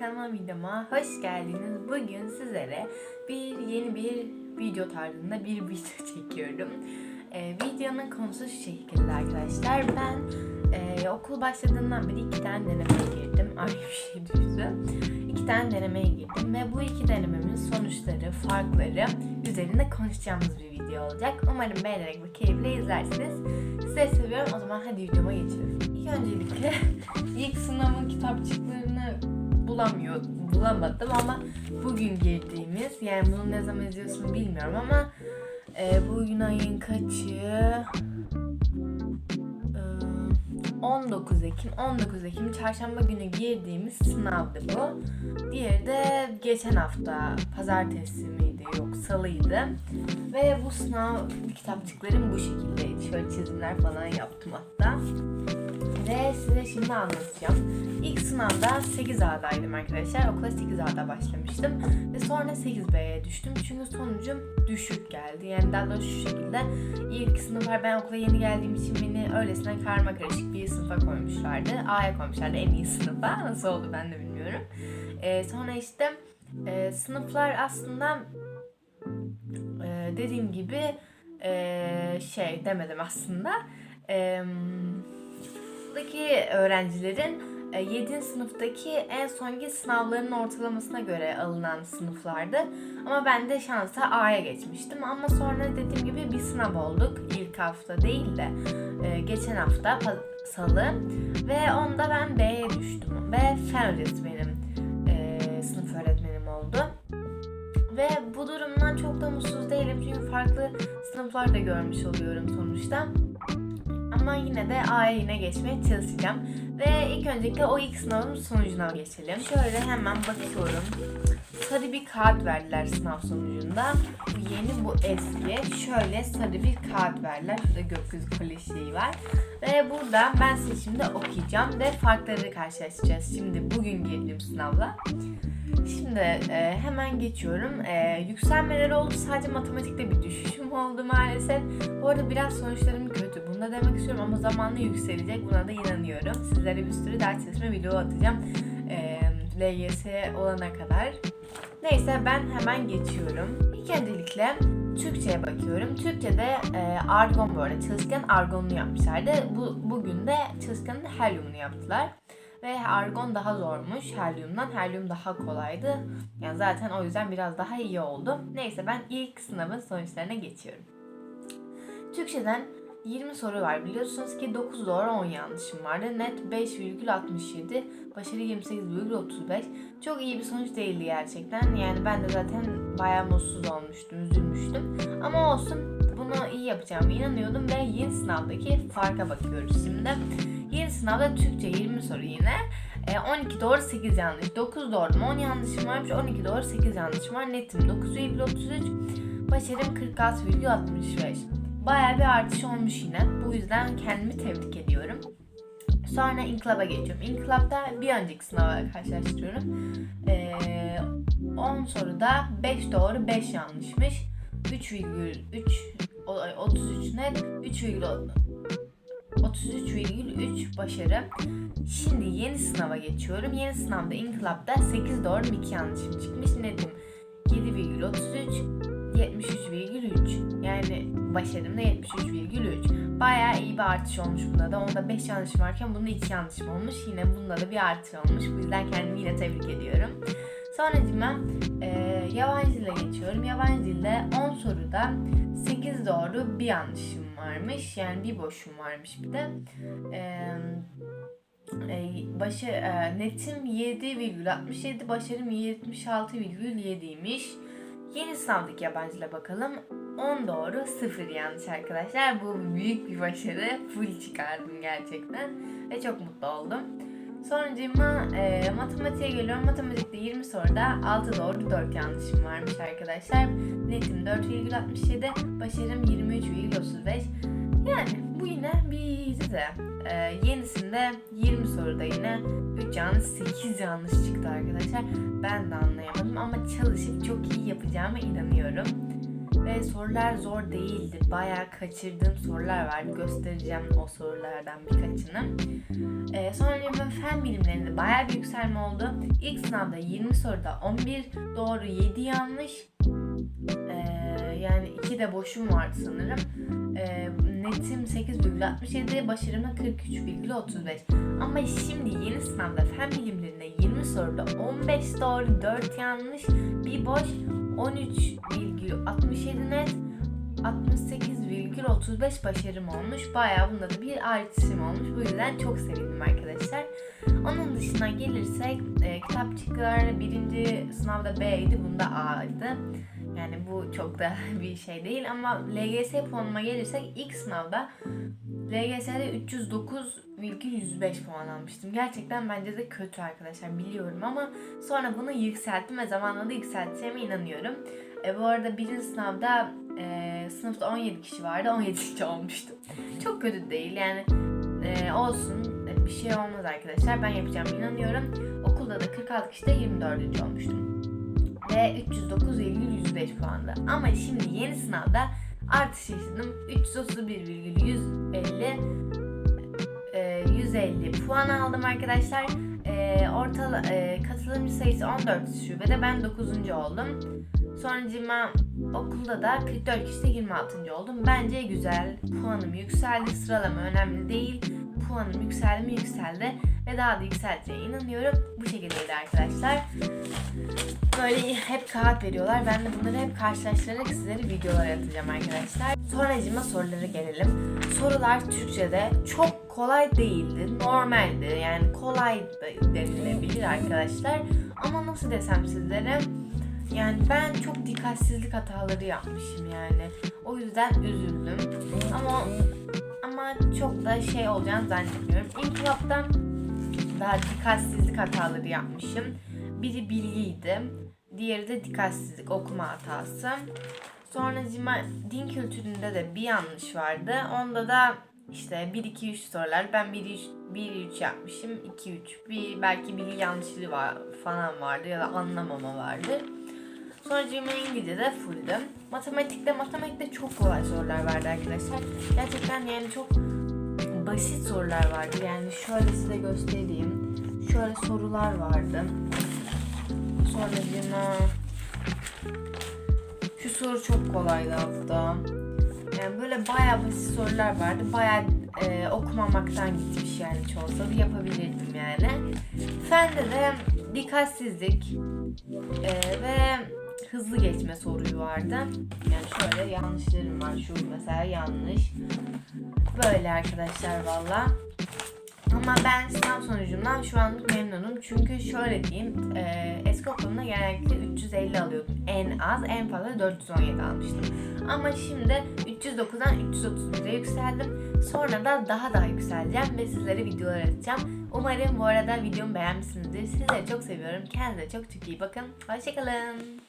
kanalıma videoma hoş geldiniz. Bugün sizlere bir yeni bir video tarzında bir video çekiyorum. Ee, videonun konusu şu şekilde arkadaşlar. Ben e, okul başladığından beri iki tane denemeye girdim. Ay bir şey düştü. İki tane denemeye girdim ve bu iki denememin sonuçları, farkları üzerinde konuşacağımız bir video olacak. Umarım beğenerek ve keyifle izlersiniz. Sizleri seviyorum. O zaman hadi videoma geçelim. İlk öncelikle ilk sınavın kitapçıklarını bulamıyor, bulamadım ama bugün girdiğimiz yani bunu ne zaman izliyorsun bilmiyorum ama e, bugün ayın kaçı? E, 19 Ekim. 19 Ekim çarşamba günü girdiğimiz sınavdı bu. Diğeri de geçen hafta pazartesi miydi yok salıydı. Ve bu sınav kitapçıklarım bu şekildeydi. Şöyle çizimler falan yaptım hatta. Ve size şimdi anlatacağım. İlk sınavda 8A'daydım arkadaşlar. Okula 8A'da başlamıştım. Ve sonra 8B'ye düştüm. Çünkü sonucum düşük geldi. Yani daha doğrusu şu şekilde. İlk sınıflar ben okula yeni geldiğim için beni öylesine karma karışık bir sınıfa koymuşlardı. A'ya koymuşlardı en iyi sınıfa. Nasıl oldu ben de bilmiyorum. Ee, sonra işte e, sınıflar aslında e, dediğim gibi e, şey demedim aslında. E, buradaki öğrencilerin 7. sınıftaki en sonki sınavların ortalamasına göre alınan sınıflardı. Ama ben de şansa A'ya geçmiştim. Ama sonra dediğim gibi bir sınav olduk. İlk hafta değil de e, geçen hafta salı. Ve onda ben B'ye düştüm. Ve fen öğretmenim e, sınıf öğretmenim oldu. Ve bu durumdan çok da mutsuz değilim çünkü farklı sınıflar da görmüş oluyorum sonuçta. Ama yine de A'ya yine geçmeye çalışacağım. Ve ilk öncelikle o ilk sınavın sonucuna geçelim. Şöyle hemen bakıyorum. Sarı bir kağıt verdiler sınav sonucunda. Bu yeni bu eski. Şöyle sarı bir kağıt verdiler. Şurada gökyüzü kolyeşiği var. Ve burada ben size şimdi okuyacağım ve farkları karşılaştıracağız. Şimdi bugün girdiğim sınavla. Şimdi e, hemen geçiyorum. E, yükselmeler oldu. Sadece matematikte bir düşüşüm oldu maalesef. Bu arada biraz sonuçlarım kötü. Bunu da demek istiyorum ama zamanla yükselecek. Buna da inanıyorum. Sizlere bir sürü ders çalışma video atacağım. E, LYS olana kadar. Neyse ben hemen geçiyorum. İlk öncelikle Türkçe'ye bakıyorum. Türkçe'de e, argon böyle çalışkan argonunu yapmışlardı. Bu, bugün de çalışkanın helyumunu yaptılar. Ve argon daha zormuş helyumdan. Helyum daha kolaydı. Yani zaten o yüzden biraz daha iyi oldu. Neyse ben ilk sınavın sonuçlarına geçiyorum. Türkçeden 20 soru var. Biliyorsunuz ki 9 doğru 10 yanlışım vardı. Net 5,67. Başarı 28,35. Çok iyi bir sonuç değildi gerçekten. Yani ben de zaten bayağı mutsuz olmuştum, üzülmüştüm. Ama olsun bunu iyi yapacağımı inanıyordum ve yeni sınavdaki farka bakıyoruz şimdi. Yeni sınavda Türkçe 20 soru yine. E, 12 doğru 8 yanlış. 9 doğru 10 yanlışım varmış. 12 doğru 8 yanlışım var. Netim 9,33. Başarım 46,65. Bayağı bir artış olmuş yine. Bu yüzden kendimi tebrik ediyorum. Sonra inkılaba geçiyorum. İnkılapta bir önceki sınava karşılaştırıyorum. Ee, 10 soruda 5 doğru 5 yanlışmış. 3,3 o- 33 net 3,33,3 başarı. Şimdi yeni sınava geçiyorum. Yeni sınavda inkılapta 8 doğru 2 yanlışım çıkmış. Netim 7,33 73,3 yani başarım da 73,3 Bayağı iyi bir artış olmuş bunda da. Onda 5 yanlışım varken bunda 2 yanlışım olmuş. Yine bunda da bir artış olmuş. Bu yüzden kendimi yine tebrik ediyorum. Sonra ben e, yabancı dile geçiyorum. Yabancı dilde 10 soruda 8 doğru bir yanlışım varmış. Yani bir boşum varmış bir de. E, e, başı, e, netim 7,67 başarım 76,7'ymiş. Yeni sınavdaki yabancıyla bakalım. 10 doğru 0 yanlış arkadaşlar. Bu büyük bir başarı. Full çıkardım gerçekten. Ve çok mutlu oldum. Sonucuma e, matematiğe geliyorum. Matematikte 20 soruda 6 doğru 4 yanlışım varmış arkadaşlar. Netim 4,67. Başarım 23,35. Yani bu yine bir de. E, yenisinde 20 soruda yine 3 yanlış 8 yanlış çıktı arkadaşlar. Ben de anlayamadım ama çalışıp çok iyi yapacağıma inanıyorum. Ve sorular zor değildi. Bayağı kaçırdığım sorular vardı. Göstereceğim o sorulardan birkaçını. Ee, sonra ben fen bilimlerinde bayağı bir yükselme oldu. İlk sınavda 20 soruda 11 doğru 7 yanlış. Yani 2 de boşum vardı sanırım. Ee, netim 8,67, başarımı 43,35. Ama şimdi yeni sınavda fen bilimlerinde 20 soruda 15 doğru 4 yanlış, bir boş 13,67 net 68,35 başarım olmuş. Bayağı bunda da bir artışım olmuş. Bu yüzden çok sevindim arkadaşlar. Onun dışına gelirsek e, kitapçıklar birinci sınavda B'ydi. Bunda A'ydı. Yani bu çok da bir şey değil ama LGS puanıma gelirsek ilk sınavda LGS'de 309,105 puan almıştım. Gerçekten bence de kötü arkadaşlar biliyorum ama sonra bunu yükselttim ve zamanla da yükselteceğime inanıyorum. E, bu arada birinci sınavda e, sınıfta 17 kişi vardı 17. olmuştum. Çok kötü değil yani e, olsun bir şey olmaz arkadaşlar ben yapacağım inanıyorum. Okulda da 46 kişide 24. olmuştum ve 309,105 puandı. Ama şimdi yeni sınavda artış yaşadım. 331,150 e, 150 puan aldım arkadaşlar. E, ortala, e, katılımcı sayısı 14 şubede ben 9. oldum. Sonracıma okulda da 44 kişide 26. oldum. Bence güzel. Puanım yükseldi. Sıralama önemli değil. Puanım yükseldi mi yükseldi. Ve daha da yükseleceğine inanıyorum. Bu şekildeydi arkadaşlar. Böyle hep kağıt veriyorlar. Ben de bunları hep karşılaştırarak sizlere videolar atacağım arkadaşlar. Sonracıma sorulara gelelim. Sorular Türkçe'de çok kolay değildi. Normaldi. Yani kolay denilebilir arkadaşlar. Ama nasıl desem sizlere yani ben çok dikkatsizlik hataları yapmışım yani. O yüzden üzüldüm. Ama ama çok da şey olacağını zannetmiyorum. İnkılaptan daha dikkatsizlik hataları yapmışım. Biri bilgiydi. Diğeri de dikkatsizlik okuma hatası. Sonra din kültüründe de bir yanlış vardı. Onda da işte 1 2 3 sorular. Ben 1 3 1 3 yapmışım. 2 3 bir belki bilgi yanlışlığı var falan vardı ya da anlamama vardı. Sonra İngilizce'de fulldüm. Matematikte matematikte çok kolay sorular vardı arkadaşlar. Gerçekten yani çok basit sorular vardı. Yani şöyle size göstereyim. Şöyle sorular vardı. Sonra şu soru çok kolaydı hatta. Yani böyle bayağı basit sorular vardı. Bayağı e, okumamaktan gitmiş yani çoğu yapabilirdim yani. Fende de dikkatsizlik e, ve hızlı geçme soruyu vardı. Yani şöyle yanlışlarım var. Şu mesela yanlış. Böyle arkadaşlar valla. Ama ben sınav sonucumdan şu anlık memnunum. Çünkü şöyle diyeyim, e, eski okulumda genellikle 350 alıyordum. En az, en fazla 417 almıştım. Ama şimdi 309'dan 331'e yükseldim. Sonra da daha daha yükseleceğim ve sizlere videolar atacağım. Umarım bu arada videomu beğenmişsinizdir. Sizleri çok seviyorum. Kendinize çok çok iyi bakın. Hoşçakalın.